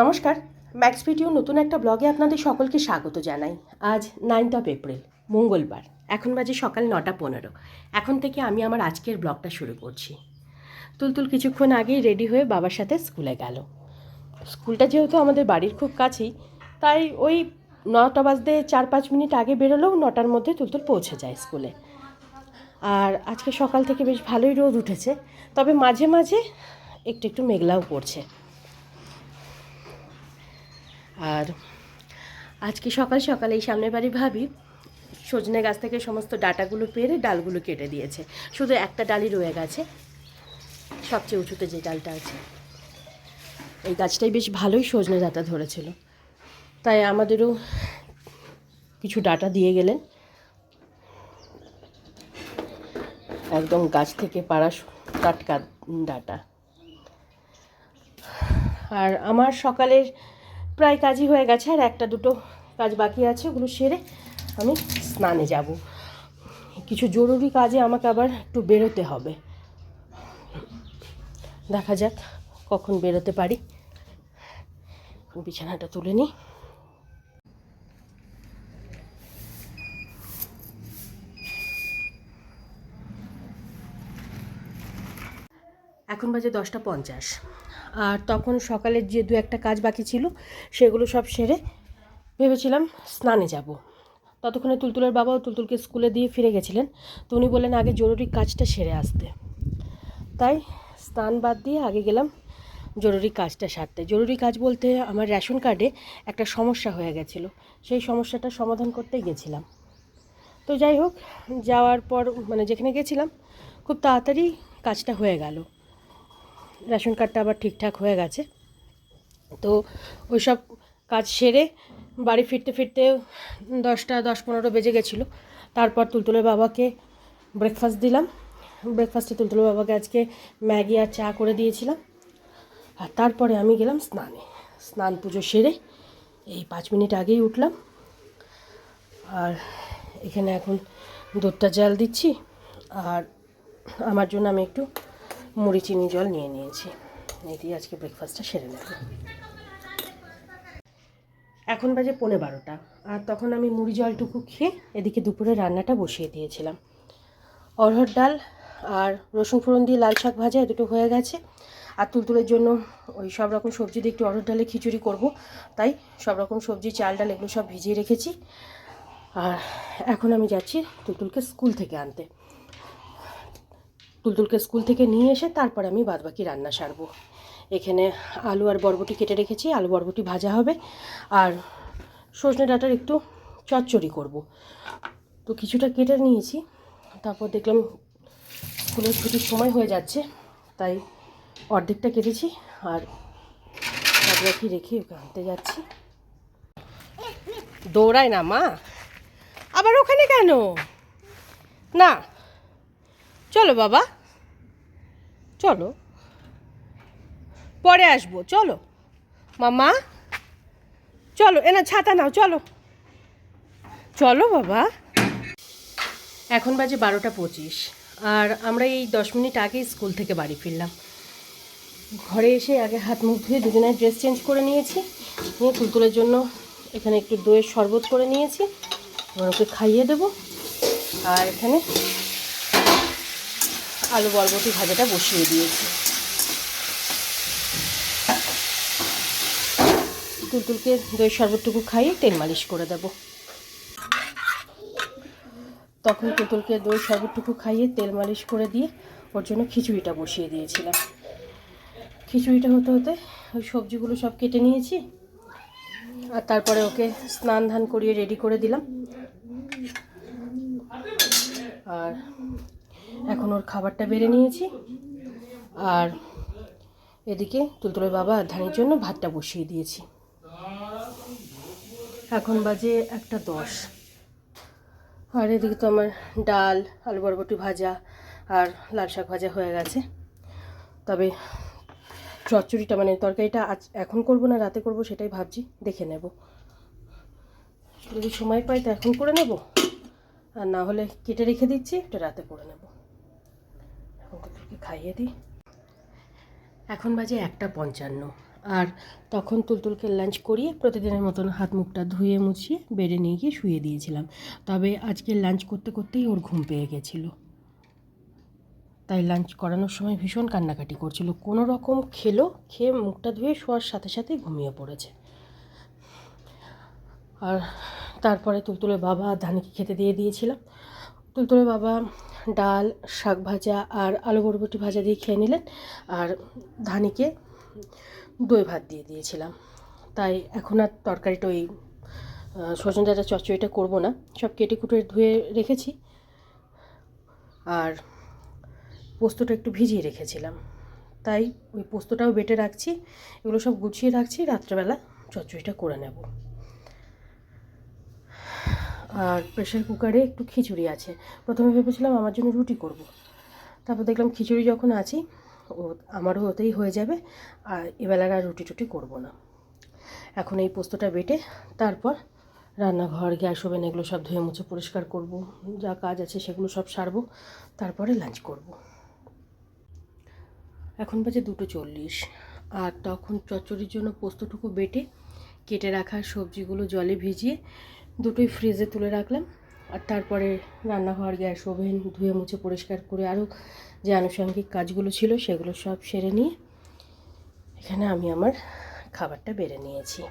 নমস্কার। Max video নতুন একটা ব্লগে আপনাদের সকলকে স্বাগত জানাই। আজ নাইনথ অফ এপ্রিল মঙ্গলবার। এখন বাজে সকাল নটা পনেরো। এখন থেকে আমি আমার আজকের ব্লগটা শুরু করছি। তুলতুল কিছুক্ষণ আগেই রেডি হয়ে বাবার সাথে স্কুলে গেল। স্কুলটা যেহেতু আমাদের বাড়ির খুব কাছেই, তাই ওই নটা বাজতে চার পাঁচ মিনিট আগে বেরোলেও নটার মধ্যে তুলতুল পৌঁছে যায় স্কুলে আর আজকে সকাল থেকে বেশ ভালোই রোদ উঠেছে, তবে মাঝে মাঝে একটু একটু মেঘলাও পড়ছে আর আজকে সকাল সকালে এই সামনের বাড়ি ভাবি সজনে গাছ থেকে সমস্ত ডাটাগুলো পেরে ডালগুলো কেটে দিয়েছে। শুধু একটা ডালই রয়ে গেছে। সবচেয়ে উঁচুতে যে ডালটা আছে। এই গাছটাই বেশ ভালোই সজনে ডাটা ধরেছিল। তাই আমাদেরও কিছু ডাটা দিয়ে গেলেন। একদম গাছ থেকে পাড়া টাটকা ডাটা। আর আমার সকালের প্রায় কাজই হয়ে গেছে আর একটা দুটো কাজ বাকি আছে, ওগুলো সেরে আমি স্নানে যাব। কিছু জরুরি কাজে আমাকে আবার একটু বেরোতে হবে। দেখা যাক কখন বেরোতে পারি। বিছানাটা তুলে নিই। এখন বাজে দশটা পঞ্চাশ। আর তখন সকালের যে দু একটা কাজ বাকি ছিল, সেগুলো সব সেরে ভেবেছিলাম স্নানে যাব। ততক্ষণে তুলতুলের বাবাও তুলতুলকে স্কুলে দিয়ে ফিরে গেছিলেন। তো উনি বললেন, আগে জরুরি কাজটা সেরে আসতে। তাই স্নান বাদ দিয়ে আগে গেলাম জরুরি কাজটা সারতে। জরুরি কাজ বলতে আমার রেশন কার্ডে একটা সমস্যা হয়ে গেছিল। সেই সমস্যাটা সমাধান করতেই গেছিলাম। তো যাই হোক, যাওয়ার পর মানে যেখানে গেছিলাম, খুব তাড়াতাড়ি কাজটা হয়ে গেল। রেশন কার্ডটা আবার ঠিকঠাক হয়ে গেছে। তো ওই সব কাজ সেরে বাড়ি ফিরতে ফিরতে দশটা, দশ পনেরো বেজে গেছিল। তারপর তুলতুলের বাবাকে ব্রেকফাস্ট দিলাম। ব্রেকফাস্টে তুলতুলের বাবাকে আজকে ম্যাগি আর চা করে দিয়েছিলাম। আর তারপরে আমি গেলাম স্নানে। স্নান পুজো সেরে এই পাঁচ মিনিট আগেই উঠলাম। আর এখানে এখন দুধটা জাল দিচ্ছি। আর আমার জন্য আমি একটু মুড়ি, চিনি, জল নিয়ে নিয়েছি। এই দিয়ে আজকে ব্রেকফাস্টটা সেরে নেব। এখন বাজে পৌনে বারোটা। আর তখন আমি মুড়ি, জলটুকু খেয়ে এদিকে দুপুরে রান্নাটা বসিয়ে দিয়েছিলাম। অরহর ডাল আর রসুন ফোড়ন দিয়ে লাল শাক ভাজা দুটো হয়ে গেছে। আর তুলতুলের জন্য ওই সব রকম সবজি দিয়ে একটু অরহর ডালে খিচুড়ি করব। তাই সব রকম সবজি, চাল ডাল এগুলো সব ভিজিয়ে রেখেছি। আর এখন আমি যাচ্ছি তুলতুলকে স্কুল থেকে আনতে। তুলতুলকে স্কুল থেকে নিয়ে এসে তারপর আমি বাদবাকি রান্না সারবো। এখানে আলু আর বরবটি কেটে রেখেছি, আলু বরবটি ভাজা হবে। আর সজনে ডাঁটার একটু চচ্চড়ি করব। তো কিছুটা কেটে নিয়েছি, তারপর দেখলাম স্কুলের ছুটির সময় হয়ে যাচ্ছে, তাই অর্ধেকটা কেটেছি আর বাদবাকি রেখে ওকে আনতে যাচ্ছি। দৌড়ায় না, মা? আবার ওখানে কেন? না, চলো বাবা। চলো। পরে আসব, চলো। মামা, চলো এনা ছাতা নাও, চলো। চলো বাবা। এখন বাজে বারোটা পঁচিশ, আর আমরা এই দশ মিনিট আগে স্কুল থেকে বাড়ি ফিরলাম। ঘরে এসে আগে হাত মুখ ধুয়ে দুজনের ড্রেস চেঞ্জ করে নিয়েছি, নিয়ে তুলতুলের জন্য এখানে একটু দইয়ের শরবত করে নিয়েছি ওকে খাইয়ে দেবো। আর এখানে আলু বরবটি ভাজাটা বসিয়ে দিয়েছি। তুলতুলকে দই শরবতটুকু খাইয়ে তেল মালিশ করে দেব। তখন তুতুলকে দই শরবতটুকু খাইয়ে তেল মালিশ করে দিয়ে ওর জন্য খিচুড়িটা বসিয়ে দিয়েছিলাম। খিচুড়িটা হতে হতে ওই সবজিগুলো সব কেটে নিয়েছি আর তারপরে ওকে স্নান ধান করিয়ে রেডি করে দিলাম। আর এখন ওর খাবারটা বেড়ে নিয়েছি। আর এদিকে তুলতুলের বাবা ধানির জন্য ভাতটা বসিয়ে দিয়েছি। এখন বাজে একটা দশ। আর এদিকে তো আমার ডাল, আলু বরবটি ভাজা আর লাল শাক ভাজা হয়ে গেছে। তবে চচ্চড়িটা মানে তরকারিটা আজ এখন করব না, রাতে করব সেটাই ভাবছি, দেখে নেব। যদি সময় পাই তো এখন করে নেব। আর না হলে কেটে রেখে দিচ্ছি, এটা রাতে করে নেব। খাইয়ে দিই। এখন বাজে একটা পঞ্চান্ন। আর তখন তুলতুলকে লাঞ্চ করিয়ে প্রতিদিনের মতন হাত মুখটা ধুয়ে মুছিয়ে বেডে নিয়ে গিয়ে শুয়ে দিয়েছিলাম। তবে আজকে লাঞ্চ করতে করতেই ওর ঘুম পেয়ে গেছিল। তাই লাঞ্চ করানোর সময় ভীষণ কান্নাকাটি করছিল। কোনো রকম খেলো, খেয়ে মুখটা ধুয়ে শোয়ার সাথে সাথেই ঘুমিয়ে পড়েছে। আর তারপরে তুলতুলের বাবা ধানকে খেতে দিয়ে দিয়েছিলাম। তুলতুলের বাবা ডাল, শাক ভাজা আর আলু বরবটি ভাজা দিয়ে খেয়ে নিলেন আর ধানিকে দই ভাত দিয়ে দিয়েছিলাম। তাই এখন আর তরকারিটা ওই সজন ডাটা চচ্চড়িটা করব না। সব কেটে কুটে ধুয়ে রেখেছি। আর পোস্তটা একটু ভিজিয়ে রেখেছিলাম। তাই ওই পোস্তটাও বেটে রাখছি। এগুলো সব গুছিয়ে রাখছি। রাত্রেবেলা চচ্চড়িটা করে নেব। আর প্রেশার কুকারে একটু খিচুড়ি আছে। প্রথমে ভেবেছিলাম আমার জন্য রুটি করব। তারপর দেখলাম খিচুড়ি যখন আছি, ও, আমারও ওতেই হয়ে যাবে, আর এবেলার আর রুটি টুটি করব না। এখন এই পোস্তটা বেটে তারপর রান্নাঘর, গ্যাস ওভেন এগুলো সব ধুয়ে মুছে পরিষ্কার করব। যা কাজ আছে সেগুলো সব সারবো, তারপরে লাঞ্চ করব। এখন বাজে দুটো চল্লিশ, আর তখন চচ্চড়ির জন্য পোস্তটুকু বেটে কেটে রাখা সবজিগুলো জলে ভিজিয়ে দুটোই ফ্রিজে তুলে রাখলাম। আর তারপরে রান্নাঘর, গ্যাস ওভেন ধুয়ে মুছে পরিষ্কার করে আরও যে আনুষঙ্গিক কাজগুলো ছিল সেগুলো সব সেরে নিয়ে এখানে আমি আমার খাবারটা বেড়ে নিয়েছি।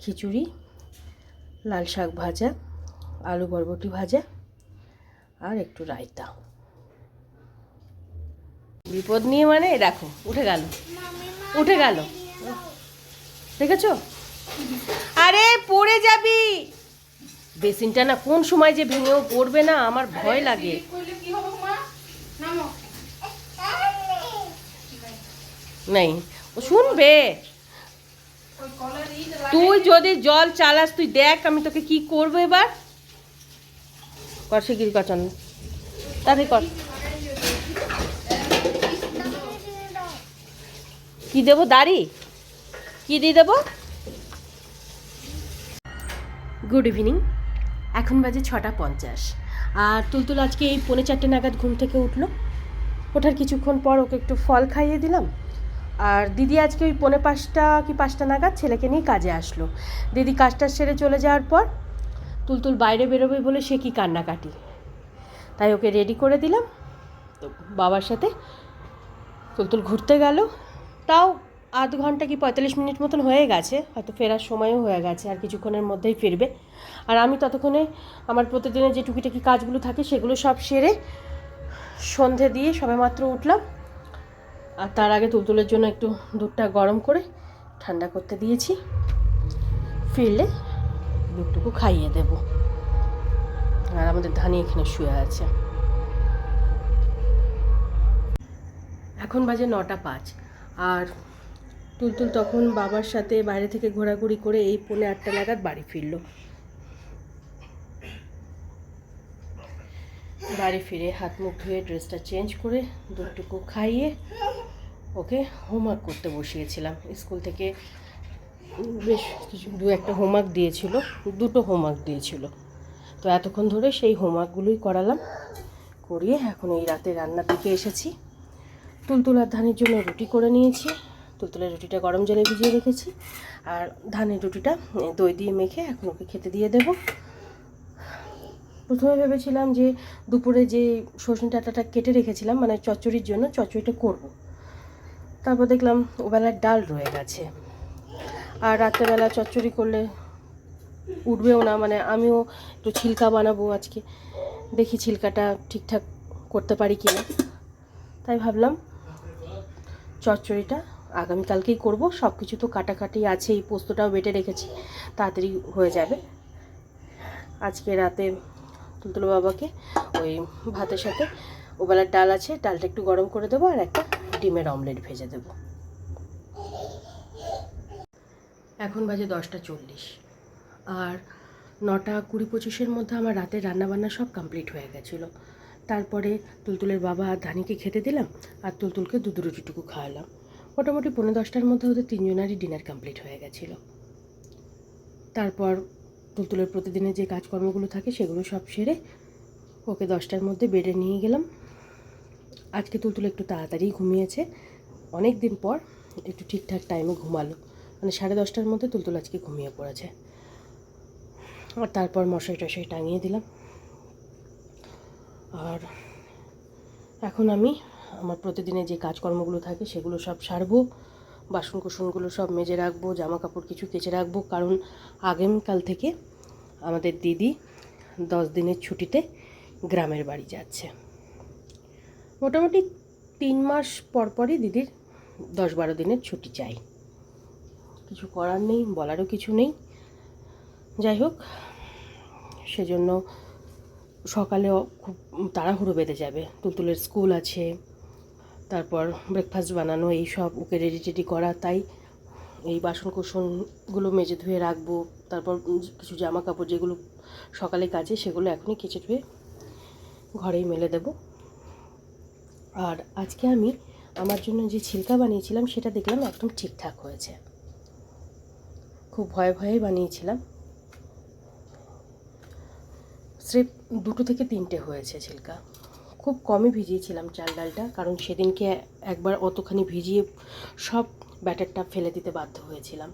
খিচুড়ি, লাল শাক ভাজা, আলু বরবটি ভাজা আর একটু রায়তা। বিপদ নিয়ে মানে? দেখো, উঠে গেল। উঠে গেল। দেখেছ? আরে পড়ে যাবি। বেসিনটা না কোন সময় যে ভেঙেও পড়বে না আমার ভয় লাগে। নেই। ও শুনবে। তুই যদি জল চালাস তুই দেখ আমি তোকে কি করব এবার। কর শিগগিরি কর চন্দন তাড়াতাড়ি কর। কি দেবো দাড়ি? কি দিয়ে দেবো? গুড ইভিনিং এখন বাজে ছটা পঞ্চাশ। আর তুলতুল আজকে এই পৌনে চারটে নাগাদ ঘুম থেকে উঠল। ওঠার কিছুক্ষণ পর ওকে একটু ফল খাইয়ে দিলাম। আর দিদি আজকে ওই পৌনে পাঁচটা কি পাঁচটা নাগাদ ছেলেকে নিয়ে কাজে আসলো। দিদি কাজটা সেরে চলে যাওয়ার পর তুলতুল বাইরে বেরোবে বলে সে কি কান্নাকাটি। তাই ওকে রেডি করে দিলাম। তো বাবার সাথে তুলতুল ঘুরতে গেল। তাও আধ ঘণ্টা কি পঁয়তাল্লিশ মিনিট মতন হয়ে গেছে, হয়তো ফেরার সময়ও হয়ে গেছে, আর কিছুক্ষণের মধ্যেই ফিরবে। আর আমি ততক্ষণে আমার প্রতিদিনের যে টুকিটাকি কাজগুলো থাকে, সেগুলো সব সেরে সন্ধে দিয়ে সবেমাত্র উঠলাম। আর তার আগে তুলতুলের জন্য একটু দুধটা গরম করে ঠান্ডা করতে দিয়েছি। ফিরলে দুধটুকু খাইয়ে দেব। আর আমাদের ধানি এখানে শুয়ে আছে। এখন বাজে নটা পাঁচ, আর তুলতুল তখন বাবার সাথে বাইরে থেকে ঘোরাঘুরি করে এই পৌনে আটটা নাগাদ বাড়ি ফিরলো। বাড়ি ফিরে হাত মুখ ধুয়ে ড্রেসটা চেঞ্জ করে দুটুকু খাইয়ে ওকে হোমওয়ার্ক করতে বসিয়েছিলাম। স্কুল থেকে বেশ কিছু, দু একটা হোমওয়ার্ক দিয়েছিল, দুটো হোমওয়ার্ক দিয়েছিল। তো এতক্ষণ ধরে সেই হোমওয়ার্কগুলোই করালাম, করিয়ে এখন এই রাতে রান্নার দিকে এসেছি। তুলতুল আর ধানের জন্য রুটি করে নিয়েছি। তুলতুলের রুটিটা গরম জলে ভিজিয়ে রেখেছি। আর ধানের রুটিটা দই দিয়ে মেখে এখন ওকে খেতে দিয়ে দেবো। প্রথমে ভেবেছিলাম যে দুপুরে যে সজনে ডাঁটাটা কেটে রেখেছিলাম মানে চচ্চড়ির জন্য চচ্চড়িটা করব। তারপর দেখলাম ওবেলার ডাল রয়ে গেছে। আর রাত্রেবেলা চচ্চড়ি করলে উঠবেও না মানে আমিও একটু ছিলকা বানাবো আজকে। দেখি ছিলকাটা ঠিকঠাক করতে পারি কি না তাই ভাবলাম চচ্চড়িটা আগামীকালকেই করব। সব কিছু তো কাটাকাটি আছে, এই পোস্তটাও বেটে রেখেছি। তাড়াতাড়ি হয়ে যাবে। আজকে রাতে তুলতুল বাবাকে ওই ভাতের সাথে ওবেলার ডাল আছে, ডালটা একটু গরম করে দেবো আর একটা ডিমের অমলেট ভেজে দেবো। এখন বাজে দশটা চল্লিশ। আর নটা কুড়ি পঁচিশের মধ্যে আমার রাতের রান্নাবান্না সব কমপ্লিট হয়ে গেছিল। তারপরে তুলতুলের বাবা আর ধানিকে খেতে দিলাম আর তুলতুলকে দুধ রুটিটুকু খাওয়ালাম। মোটামুটি পনেরো দশটার মধ্যে ওদের তিনজনারই ডিনার কমপ্লিট হয়ে গেছিল। তারপর তুলতুলের প্রতিদিনের যে কাজকর্মগুলো থাকে সেগুলো সব সেরে ওকে দশটার মধ্যে বেডে নিয়ে গেলাম। আজকে তুলতুল একটু তাড়াতাড়ি ঘুমিয়েছে। অনেক দিন পর একটু ঠিকঠাক টাইমে ঘুমালো। মানে সাড়ে দশটার মধ্যে তুলতুল আজকে ঘুমিয়ে পড়েছে। আর তারপর মশাই টশাই টাঙিয়ে দিলাম। আর এখন আমি আমার প্রতিদিনের যে কাজকর্মগুলো থাকে সেগুলো সব সারবো বাসন কুসনগুলো সব মেজে রাখব জামা কাপড় কিছু কেচে রাখব। কারণ আগামীকাল থেকে আমাদের দিদি দশ দিনের ছুটিতে গ্রামের বাড়ি যাচ্ছে। মোটামুটি তিন মাস পর পরই দিদির দশ বারো দিনের ছুটি চাই। কিছু করার নেই, বলারও কিছু নেই। যাই হোক, সেজন্য সকালেও খুব তাড়াহুড়ো বেঁধে যাবে। তুলতুলের স্কুল আছে তারপর ব্রেকফাস্ট বানানো, এই সব ওকে রেডি টেডি করা, তাই এই বাসন কুসনগুলো মেজে ধুয়ে রাখব। তারপর কিছু জামা কাপড় যেগুলো সকালে কাজে সেগুলো এখনই কেচে ধুয়ে ঘরেই মেলে দেব। আর আজকে আমি আমার জন্য যে ছিলকা বানিয়েছিলাম সেটা দেখলাম একদম ঠিকঠাক হয়েছে। খুব ভয়ে ভয়েই বানিয়েছিলাম। স্রেফ দুটো থেকে তিনটে হয়েছে ছিলকা। খুব কমই ভিজিয়েছিলাম চাল ডালটা, কারণ সেদিনকে একবার অতখানি ভিজিয়ে সব ব্যাটারটা ফেলে দিতে বাধ্য হয়েছিলাম।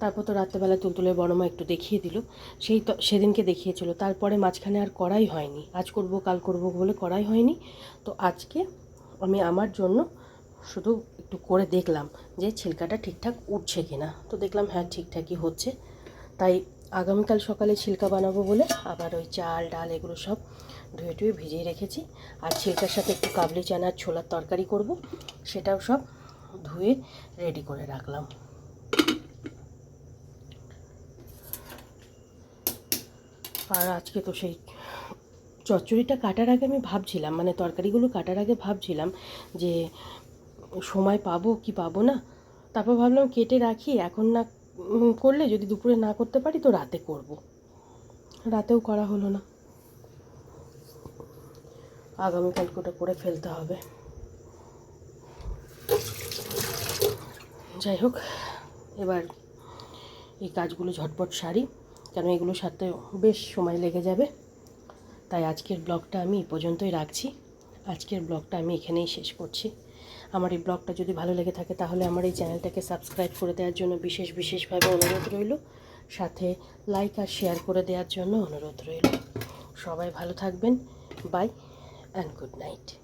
তারপর তো রাত্রেবেলা তুলতুলের বড় মা একটু দেখিয়ে দিল। সেই তো, সেদিনকে দেখিয়েছিল। তারপরে মাঝখানে আর করাই হয়নি। আজ করব, কাল করব বলে করাই হয়নি। তো আজকে আমি আমার জন্য শুধু একটু করে দেখলাম যে ছিলকাটা ঠিকঠাক উঠছে কিনা। তো দেখলাম হ্যাঁ ঠিকঠাকই হচ্ছে। তাই আগামীকাল সকালে ছিলকা বানাবো বলে আবার ওই চাল, ডাল, এগুলো সব ধুয়ে টুয়ে ভিজিয়ে রেখেছি। আর ছিলকার সাথে একটু কাবলি চানার ছোলার তরকারি করব। সেটাও সব ধুয়ে রেডি করে রাখলাম। আর আজকে তো সেই চচ্চড়িটা কাটার আগে আমি ভাবছিলাম মানে তরকারিগুলো কাটার আগে ভাবছিলাম যে সময় পাবো কি পাবো না। তারপর ভাবলাম কেটে রাখি, এখন না করলে যদি দুপুরে না করতে পারি তো রাতে করব। রাতেও করা হলো না। আগামীকাল ওটা করে ফেলতে হবে। যাই হোক, এবার এই কাজগুলো ঝটপট সারি। কেন এগুলো সারতে বেশ সময় লেগে যাবে। তাই আজকের ব্লগটা আমি এই পর্যন্তই রাখছি। আজকের ব্লগটা আমি এখানেই শেষ করছি। আমার এই ব্লগটা যদি ভালো লেগে থাকে, তাহলে আমার এই চ্যানেলটাকে সাবস্ক্রাইব করে দেওয়ার জন্য বিশেষ বিশেষভাবে অনুরোধ রইল। সাথে লাইক আর শেয়ার করে দেওয়ার জন্য অনুরোধ রইল। সবাই ভালো থাকবেন। বাই। and good night.